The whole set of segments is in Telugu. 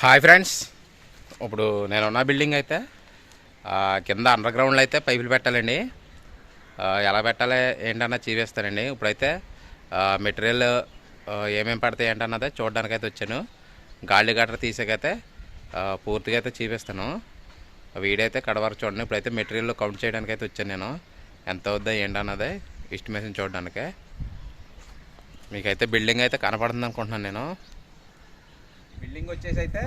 Hi friends. ఇప్పుడు నేను ఉన్న బిల్డింగ్ అయితే కింద అండర్ గ్రౌండ్లో అయితే పైపులు పెట్టాలండి. ఎలా పెట్టాలి ఏంటన్నా చూపిస్తానండి. ఇప్పుడైతే మెటీరియల్ ఏమేమి పడతాయి ఏంటన్నది చూడడానికి అయితే వచ్చాను. గాలి గట్ర తీసాకైతే పూర్తిగా అయితే చూపిస్తాను. వీడైతే వీడియో అయితే కడవరకు చూడండి. ఇప్పుడైతే మెటీరియల్ కౌంట్ చేయడానికి అయితే వచ్చాను నేను. ఎంత అవుద్దా ఏంటన్నది ఎస్టిమేషన్ చూడడానికి. మీకైతే బిల్డింగ్ అయితే కనపడుతుంది అనుకుంటున్నాను నేను. బిల్డింగ్ వచ్చేసి అయితే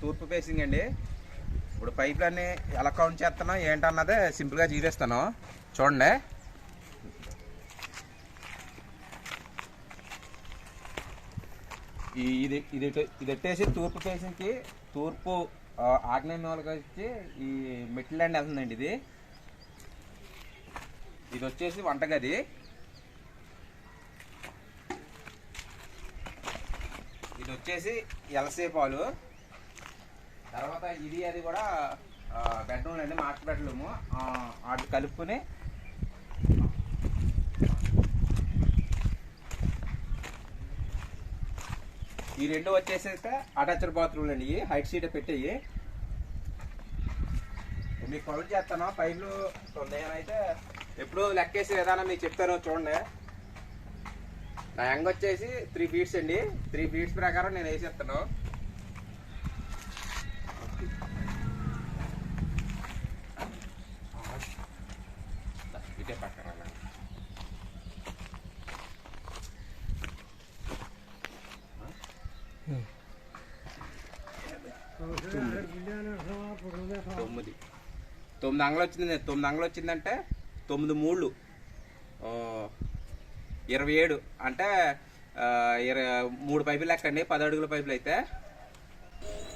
తూర్పు ఫేసింగ్ అండి. ఇప్పుడు పైప్లన్నీ ఎలా కౌంట్ చేస్తానో ఏంటన్నదే సింపుల్గా చూపిస్తాను. చూడండి. ఇది ఇది ఇది వచ్చేసి తూర్పు ఫేసింగ్కి తూర్పు ఆగ్నేయ వచ్చి ఈ మిడ్ ల్యాండ్ వెళ్తుందండి ఇది. ఇది వచ్చేసి వంటగది. ఇది వచ్చేసి ఎలసేపాలు పాలు. తర్వాత ఇది అది కూడా బెడ్రూమ్ అండి మాస్టర్ బెడ్రూము వాటి కలుపుకొని ఈ రెండు వచ్చేసేస్తే అటాచ్డ్ బాత్రూమ్లు అండి హైట్ సీట్ పెట్టేవి మీకు కౌంట్ చేస్తాను. పైపులు అయితే ఎప్పుడు లెక్కేసే విధానం మీకు చెప్తాను. చూడండి. యంగ్ వచ్చేసి త్రీ ఫీట్స్ అండి. త్రీ ఫీట్స్ ప్రకారం నేను వేసేస్తాను పక్కన తొమ్మిది. తొమ్మిది అంగలు వచ్చింది. తొమ్మిది అంగలు వచ్చిందంటే తొమ్మిది మూళ్ళు. ఇరవై ఏడు. అంటే ఇరవై మూడు పైపులు లెక్కండి పది అడుగుల పైపులు అయితే.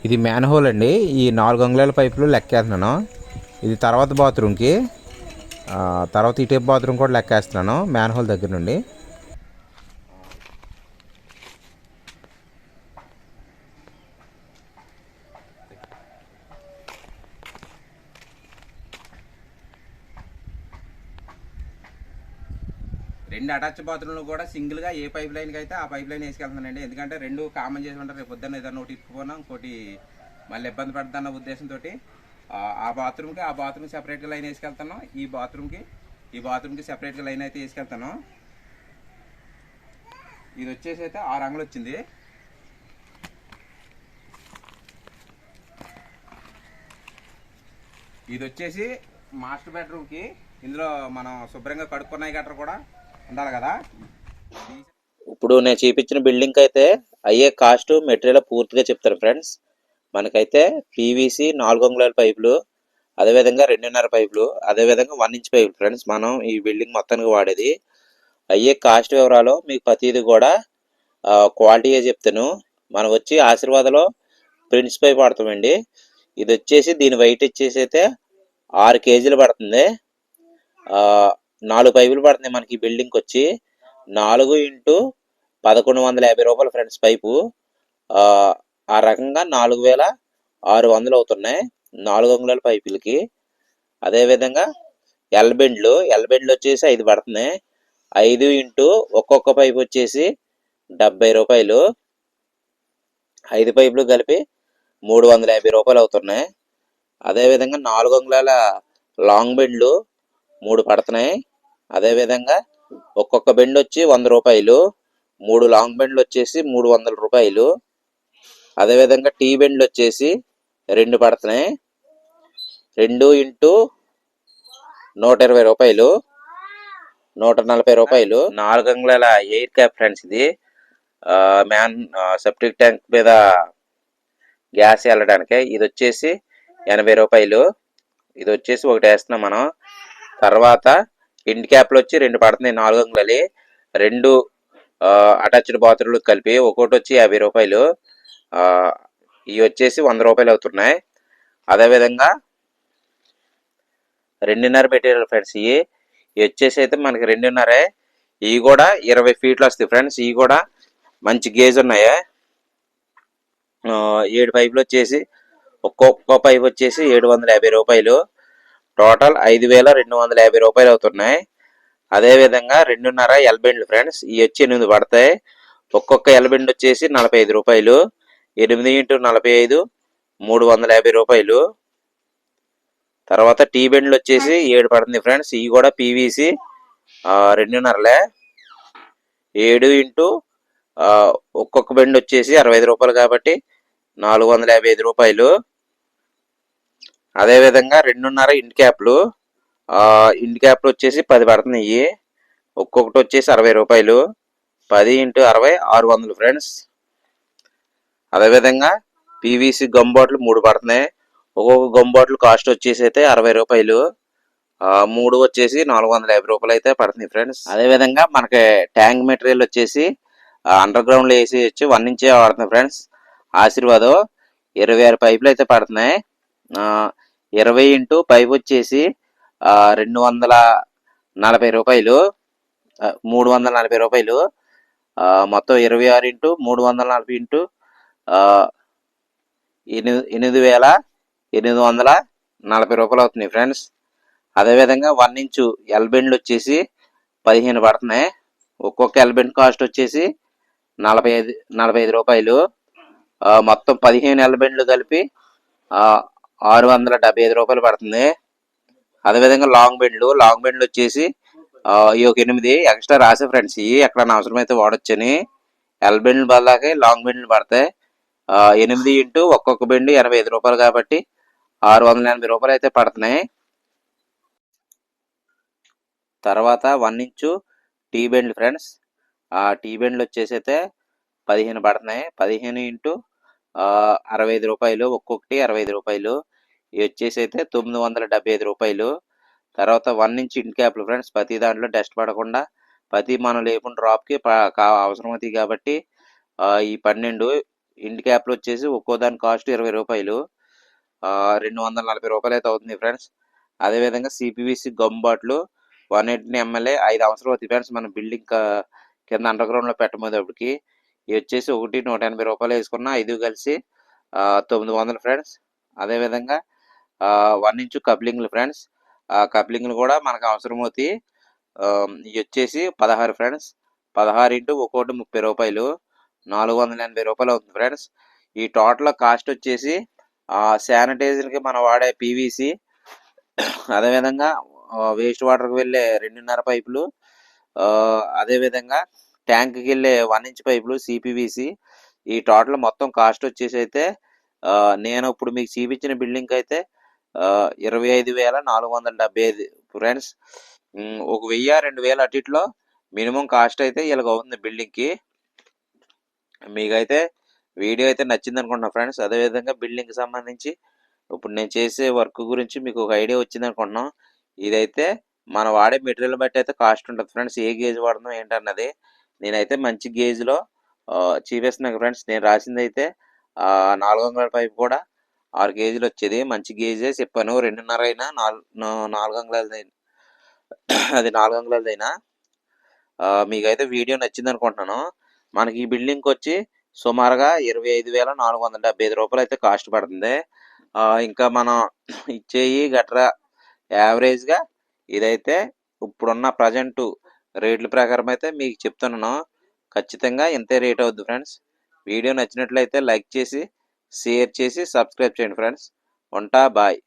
ఇది మ్యాన్ హోల్ అండి. ఈ నాలుగు అంగుళాల పైపులు లెక్కేస్తున్నాను. ఇది తర్వాత బాత్రూమ్కి తర్వాత ఈ టైప్ బాత్రూమ్ కూడా లెక్కేస్తున్నాను మ్యాన్ హోల్ దగ్గర నుండి రెండు అటాచ్ బాత్రూంలో కూడా సింగిల్గా ఏ పైప్ లైన్కి అయితే ఆ పైప్ లైన్ వేసుకెళ్తానండి ఎందుకంటే రెండు కామన్ చేసి ఉంటారు. రేపు పొద్దున్న ఏదైనా ఒకటి ఇట్టుకుపోయినా ఇంకోటి మళ్ళీ ఇబ్బంది పడుతుందన్న ఉద్దేశంతో ఆ బాత్రూమ్కి ఆ బాత్రూమ్ సెపరేట్గా లైన్ వేసుకెళ్తాను ఈ బాత్రూమ్కి ఈ బాత్రూమ్కి సెపరేట్గా లైన్ అయితే వేసుకెళ్తాను ఇది వచ్చేసి అయితే ఆరు అంగులు వచ్చింది. ఇది వచ్చేసి మాస్టర్ బెడ్రూమ్కి ఇందులో మనం శుభ్రంగా కడుక్కున్నాయి గట్రా కూడా ఉండాలి కదా? ఇప్పుడు నేను చూపించిన బిల్డింగ్ అయితే అయ్యే కాస్ట్ మెటీరియల్ పూర్తిగా చెప్తాను ఫ్రెండ్స్. మనకైతే పీవీసీ నాలుగు అంగుళాల పైపులు అదేవిధంగా రెండున్నర పైపులు అదేవిధంగా వన్ ఇంచ్ పైపులు ఫ్రెండ్స్. మనం ఈ బిల్డింగ్ మొత్తానికి వాడేది. అయ్యే కాస్ట్ వివరాలు మీకు ప్రతిదీ కూడా క్వాలిటీగా చెప్తాను. మనం వచ్చి ఆశీర్వాదలో ప్రిన్స్ పైప్ వాడతామండి. ఇది వచ్చేసి దీని వెయిట్ వచ్చేసి అయితే ఆరు కేజీలు పడుతుంది. నాలుగు పైపులు పడుతున్నాయి మనకి ఈ బిల్డింగ్కి వచ్చి. నాలుగు ఇంటూ పదకొండు వందల యాభై రూపాయలు ఫ్రెండ్స్ పైపు. ఆ, ఆ రకంగా నాలుగు వేల ఆరు వందలు అవుతున్నాయి. నాలుగు అంగుళాల పైపులకి. అదేవిధంగా ఎల్బెండ్లు ఎల్బెండ్లు వచ్చేసి ఐదు పడుతున్నాయి. ఐదు ఇంటూ ఒక్కొక్క పైపు వచ్చేసి డెబ్బై రూపాయలు. ఐదు పైపులు కలిపి మూడు వందల యాభై రూపాయలు అవుతున్నాయి. అదేవిధంగా నాలుగు అంగుళాల లాంగ్ బెండ్లు మూడు పడుతున్నాయి. అదేవిధంగా ఒక్కొక్క బెండ్ వచ్చి వంద రూపాయలు మూడు లాంగ్ బెండ్లు వచ్చేసి మూడు వందల రూపాయలు. అదేవిధంగా టీ బెండ్లు వచ్చేసి రెండు పడుతున్నాయి. రెండు ఇంటూ నూట ఇరవై రూపాయలు నూట నలభై రూపాయలు. నాలుగు అంగుళాల ఎయిర్ క్యాప్ ఫ్రెండ్స్ ఇది. మ్యాన్ సెప్టిక్ ట్యాంక్ మీద గ్యాస్ వెళ్ళడానికి ఇది వచ్చేసి ఎనభై రూపాయలు. ఇది వచ్చేసి ఒకటి వేస్తున్నాం మనం. తర్వాత ఇంటి క్యాప్లు వచ్చి రెండు పడుతున్నాయి నాలుగు అంగుళాలి. రెండు అటాచ్డ్ బాత్రూలు కలిపి ఒక్కోటి వచ్చి యాభై రూపాయలు. ఇవి వచ్చేసి వంద రూపాయలు అవుతున్నాయి. అదేవిధంగా రెండున్నర మెటీరియల్ ఫ్రెండ్స్ ఇవి ఇవి వచ్చేసి అయితే మనకి రెండున్నరే. ఇవి కూడా ఇరవై ఫీట్లు వస్తాయి ఫ్రెండ్స్ ఇవి కూడా మంచి గేజ్ ఉన్నాయి. ఏడు పైపులు వచ్చేసి ఒక్కొక్క పైపు వచ్చేసి ఏడు వందల యాభై రూపాయలు. టోటల్ ఐదు వేల రెండు వందల యాభై రూపాయలు అవుతున్నాయి. అదే విధంగా రెండున్నర ఎల్బెండ్లు ఫ్రెండ్స్ ఇవి వచ్చి ఎనిమిది పడతాయి. ఒక్కొక్క ఎల్బెండ్ వచ్చేసి నలభై ఐదు రూపాయలు. ఎనిమిది ఇంటూ నలభై ఐదు మూడు వందల యాభై రూపాయలు. తర్వాత టీ బెండ్లు వచ్చేసి ఏడు పడుతుంది ఫ్రెండ్స్ ఇవి కూడా పీవీసీ రెండున్నరలే. ఏడు ఇంటూ ఒక్కొక్క బెండ్ వచ్చేసి అరవై ఐదు రూపాయలు కాబట్టి నాలుగు వందల యాభై ఐదు రూపాయలు. అదేవిధంగా రెండున్నర ఇంటి క్యాప్లు. ఇంటి క్యాప్లు వచ్చేసి పది పడుతున్నాయి ఒక్కొక్కటి వచ్చేసి అరవై రూపాయలు. పది ఇంటూ అరవై ఆరు వందలు ఫ్రెండ్స్. అదేవిధంగా పీవీసీ గమ్ బాటిల్ మూడు పడుతున్నాయి ఒక్కొక్క గమ్ బాటిల్ కాస్ట్ వచ్చేసి అయితే అరవై రూపాయలు. మూడు వచ్చేసి నాలుగు వందల యాభై రూపాయలు అయితే పడుతుంది ఫ్రెండ్స్. అదేవిధంగా మనకి ట్యాంక్ మెటీరియల్ వచ్చేసి అండర్ గ్రౌండ్లో వేసి వచ్చి వన్ ఇంచే వాడుతున్నాయి ఫ్రెండ్స్. ఆశీర్వాదం ఇరవై ఆరు పైపులు అయితే పడుతున్నాయి ఇరవై ఇంటూ పైప్ వచ్చేసి రెండు వందల నలభై రూపాయలు. మూడు వందల నలభై రూపాయలు. మొత్తం ఇరవై ఆరు ఇంటూ మూడు వందల నలభై ఇంటూ ఎనిమిది ఎనిమిది వేల ఎనిమిది వందల నలభై రూపాయలు అవుతున్నాయి ఫ్రెండ్స్. అదేవిధంగా వన్ ఇంచు ఎల్బెండ్లు వచ్చేసి పదిహేను పడుతున్నాయి. ఒక్కొక్క ఎల్బెండ్ కాస్ట్ వచ్చేసి నలభై ఐదు నలభై ఐదు రూపాయలు. మొత్తం పదిహేను ఎల్బెండ్లు కలిపి ఆరు వందల డెబ్బై ఐదు రూపాయలు పడుతుంది. అదేవిధంగా లాంగ్ బెండ్లు లాంగ్ బెండ్లు వచ్చేసి ఈ ఒక ఎనిమిది ఎక్స్ట్రా రాసే ఫ్రెండ్స్ ఇవి ఎక్కడైనా అవసరమైతే వాడొచ్చని. ఎల్ బెండ్లు బదులాగే లాంగ్ బెండ్లు పడతాయి. ఎనిమిది ఇంటూ ఒక్కొక్క బెండ్ ఎనభై ఐదు రూపాయలు కాబట్టి ఆరు వందల ఎనభై రూపాయలు అయితే పడుతున్నాయి. తర్వాత వన్ ఇంచు టీ బెండ్లు ఫ్రెండ్స్ ఆ టీ బెండ్లు వచ్చేసి అయితే పదిహేను పడుతున్నాయి. పదిహేను ఇంటూ అరవై ఐదు రూపాయలు ఒక్కొక్కటి అరవై ఐదు రూపాయలు. ఇవి వచ్చేసి అయితే తొమ్మిది వందల డెబ్బై ఐదు రూపాయలు. తర్వాత వన్ ఇంచ్ ఇంటి క్యాప్లు ఫ్రెండ్స్ ప్రతి దాంట్లో డస్ట్ పడకుండా ప్రతి మనం లేకుండా డ్రాప్కి అవసరం అవుతాయి కాబట్టి ఈ పన్నెండు ఇంటి క్యాప్లు వచ్చేసి ఒక్కో దాని కాస్ట్ ఇరవై రూపాయలు. రెండు వందల నలభై రూపాయలు అయితే అవుతుంది ఫ్రెండ్స్. అదేవిధంగా సిపివిసి గమ్ బాట్లు వన్ ఎయిటీ ఎంఎల్ఏ ఐదు అవసరం అవుతుంది ఫ్రెండ్స్ మన బిల్డింగ్ కింద అండర్ గ్రౌండ్లో పెట్టబోయేటప్పటికి ఇవి వచ్చేసి ఒకటి నూట ఎనభై రూపాయలు వేసుకున్న ఐదు కలిసి తొమ్మిది వందలు ఫ్రెండ్స్. అదేవిధంగా వన్ ఇంచు కప్లింగ్లు ఫ్రెండ్స్ ఆ కప్లింగ్లు కూడా మనకు అవసరం అవుతాయి ఇవి వచ్చేసి పదహారు ఫ్రెండ్స్ పదహారు ఇంటూ ఒక్కోటి ముప్పై రూపాయలు. నాలుగు వందల ఎనభై రూపాయలు అవుతుంది ఫ్రెండ్స్ ఈ టోటల్ కాస్ట్ వచ్చేసి శానిటైజర్కి మనం వాడే పీవీసీ అదేవిధంగా వేస్ట్ వాటర్కి వెళ్ళే రెండున్నర పైపులు అదేవిధంగా ట్యాంక్కి వెళ్ళే వన్ ఇంచ్ పైపులు సిపివిసి ఈ టోటల్ మొత్తం కాస్ట్ వచ్చేసి అయితే నేను ఇప్పుడు మీకు చూపించిన బిల్డింగ్కి అయితే ఇరవై ఐదు వేల నాలుగు వందల డెబ్బై ఐదు. ఫ్రెండ్స్ ఒక వెయ్యి రెండు వేల అటు ఇట్లో మినిమం కాస్ట్ అయితే ఇలాగ అవుతుంది బిల్డింగ్కి మీకైతే వీడియో అయితే నచ్చింది అనుకుంటున్నా ఫ్రెండ్స్ అదేవిధంగా బిల్డింగ్కి సంబంధించి ఇప్పుడు నేను చేసే వర్క్ గురించి మీకు ఒక ఐడియా వచ్చింది అనుకుంటున్నాం. ఇదైతే మన వాడే మెటీరియల్ బట్టి అయితే కాస్ట్ ఉంటుంది ఫ్రెండ్స్ ఏ గేజ్ వాడదాం ఏంటన్నది నేనైతే మంచి గేజ్లో చూపిస్తున్నాను ఫ్రెండ్స్ నేను రాసింది అయితే నాలుగు వందల పైపు కూడా ఆరు కేజీలు వచ్చేది. మంచి గేజే చెప్పాను. రెండున్నర అయినా నాలుగు నాలుగు అంగుళాలదైనా అది నాలుగు అంగుళాలదైనా మీకైతే వీడియో నచ్చింది అనుకుంటున్నాను మనకి ఈ బిల్డింగ్కి వచ్చి సుమారుగా ఇరవై ఐదు వేల నాలుగు వందల డెబ్బై ఐదు రూపాయలు అయితే కాస్ట్ పడుతుంది. ఇంకా మనం ఇచ్చేయి గట్రా యావరేజ్గా ఇదైతే ఇప్పుడున్న ప్రజెంట్ రేట్ల ప్రకారం అయితే మీకు చెప్తున్నాను. ఖచ్చితంగా ఇంతే రేట్ అవుద్ది ఫ్రెండ్స్. వీడియో నచ్చినట్లయితే లైక్ చేసి షేర్ చేసి సబ్స్క్రైబ్ చేయండి ఫ్రెండ్స్. ఉంటా బాయ్.